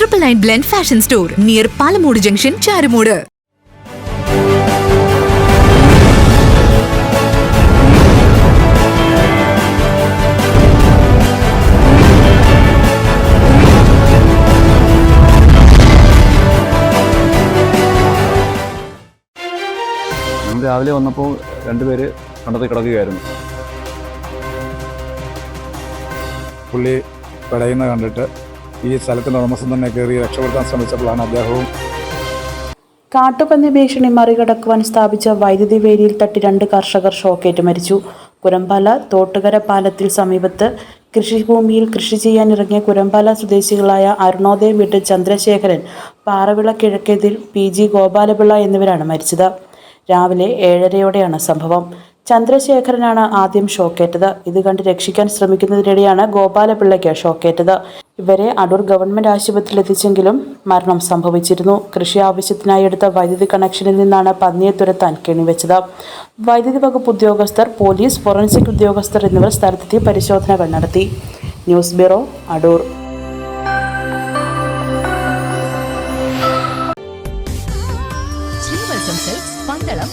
Triple nine blend fashion store near Palamoodu junction Charummoodu രാവിലെ വന്നപ്പോൾ രണ്ടുപേര് കണ്ടത്തിൽ കിടക്കുകയായിരുന്നു. പുള്ളി പിടയുന്ന കണ്ടിട്ട് ഈ സ്ഥലത്തിന്റെ ഉടമസ്ഥൻ തന്നെ കയറി രക്ഷപ്പെടുത്താൻ ശ്രമിച്ചപ്പോഴാണ് അദ്ദേഹവും കാട്ടുപന്നി ഭീഷണി മറികടക്കുവാൻ സ്ഥാപിച്ച വൈദ്യുതി വേലിയിൽ തട്ടി രണ്ട് കർഷകർ ഷോക്കേറ്റ് മരിച്ചു. കുരമ്പാല തോട്ടുകര പാലത്തിൽ സമീപത്ത് കൃഷിഭൂമിയിൽ കൃഷി ചെയ്യാനിറങ്ങിയ കുരമ്പാല സ്വദേശികളായ അരുണോദയം വീട്ടിൽ ചന്ദ്രശേഖരൻ പാറവിള കിഴക്കേതിൽ പി ജി ഗോപാലപിള്ള എന്നിവരാണ് മരിച്ചത്. രാവിലെ ഏഴരയോടെയാണ് സംഭവം. ചന്ദ്രശേഖരനാണ് ആദ്യം ഷോക്കേറ്റത്. ഇത് കണ്ട് രക്ഷിക്കാൻ ശ്രമിക്കുന്നതിനിടെയാണ് ഗോപാലപിള്ളയ്ക്ക് ഷോക്കേറ്റത്. ഇവരെ അടൂർ ഗവൺമെന്റ് ആശുപത്രിയിൽ എത്തിച്ചെങ്കിലും മരണം സംഭവിച്ചിരുന്നു. കൃഷി ആവശ്യത്തിനായി എടുത്ത വൈദ്യുതി കണക്ഷനിൽ നിന്നാണ് പന്നിയെ തുരത്താൻ കെണിവെച്ചത്. വൈദ്യുതി വകുപ്പ് ഉദ്യോഗസ്ഥർ പോലീസ് ഫോറൻസിക് ഉദ്യോഗസ്ഥർ എന്നിവർ സ്ഥലത്തെത്തി പരിശോധനകൾ നടത്തി. News bureau Adoor. പന്തളം